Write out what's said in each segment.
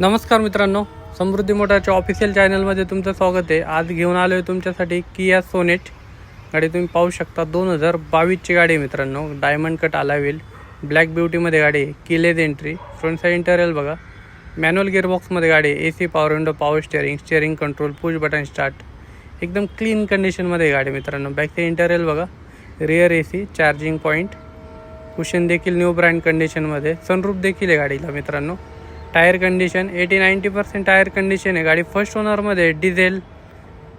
नमस्कार मित्रांनो समृद्धी मोटारच्या ऑफिशियल चॅनलमध्ये तुमचं स्वागत आहे. आज घेऊन आलो आहे तुमच्यासाठी किया सोनेट गाडी तुम्ही पाहू शकता दोन हजार बावीसची गाडी आहे मित्रांनो. डायमंड कट आला ब्लॅक ब्युटीमध्ये गाडी आहे. Keyless entry front side interior बघा. मॅन्युअल गिअरबॉक्समध्ये गाडी आहे. A C power window power steering steering control push button start एकदम क्लीन कंडिशनमध्ये गाडी आहे मित्रांनो. बॅक साईड इंटरियल बघा. Rear A C charging point cushion देखील न्यू ब्रँड कंडिशनमध्ये सनरूफ देखील आहे गाडीला मित्रांनो. Tyre condition eighty ninety percent tyre condition आहे. गाडी first ओनरमध्ये diesel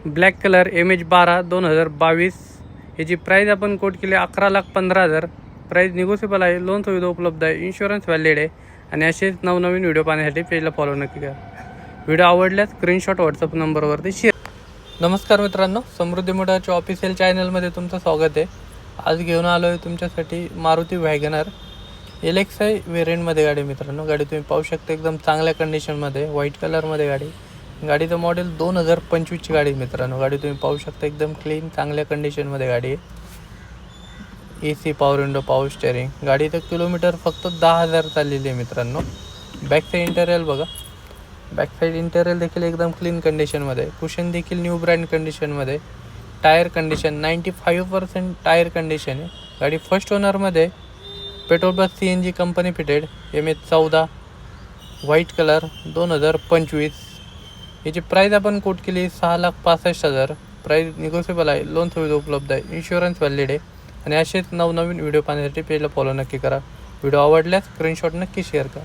black colour M H बारा दोन हजार बावीस. याची प्राईज आपण कोट केली अकरा लाख पंधरा हजार. प्राईज निगोसिबल आहे लोन सुविधा उपलब्ध आहे इन्शुरन्स व्हॅलिड आहे. आणि असेच नवनवीन व्हिडिओ पाहण्यासाठी पेजला फॉलो नक्की करा. व्हिडिओ आवडल्यास स्क्रीनशॉट व्हॉट्सअप नंबरवरती शेअर नमस्कार मित्रांनो समृद्धी मोटारच्या ऑफिशियल चॅनलमध्ये तुमचं स्वागत आहे. आज घेऊन आलो आहे तुमच्यासाठी Maruti WagonR. L X I वेरियंटमध्ये गाडी आहे मित्रांनो. गाडी तुम्ही पाहू शकता एकदम चांगल्या कंडिशनमध्ये व्हाईट कलरमध्ये गाडी. गाडीचं मॉडेल दोन हजार पंचवीसची गाडी मित्रांनो. गाडी तुम्ही पाहू शकता एकदम क्लीन चांगल्या कंडिशनमध्ये गाडी आहे. A C power window power steering गाडीचं किलोमीटर फक्त दहा हजार चाललेली आहे मित्रांनो. बॅक साईड इंटेरियल बघा. बॅक साईड इंटेरियल देखील एकदम क्लीन कंडिशनमध्ये कुशन देखील न्यू ब्रँड कंडिशनमध्ये tyre condition ninety five percent tyre condition आहे. गाडी फर्स्ट ओनरमध्ये पेट्रोल बस C N G company fitted M H चौदा व्हाईट कलर दोन हजार पंचवीस. याची प्राईज आपण कोट केली सहा लाख पासष्ट हजार. प्राईज निगोसिबल आहे लोन सुविधा उपलब्ध आहे इन्शुरन्स व्हॅलिड आहे. आणि असेच नवनवीन व्हिडिओ पाहण्यासाठी पेजला फॉलो नक्की करा. व्हिडिओ आवडल्यास स्क्रीनशॉट नक्की शेअर करा.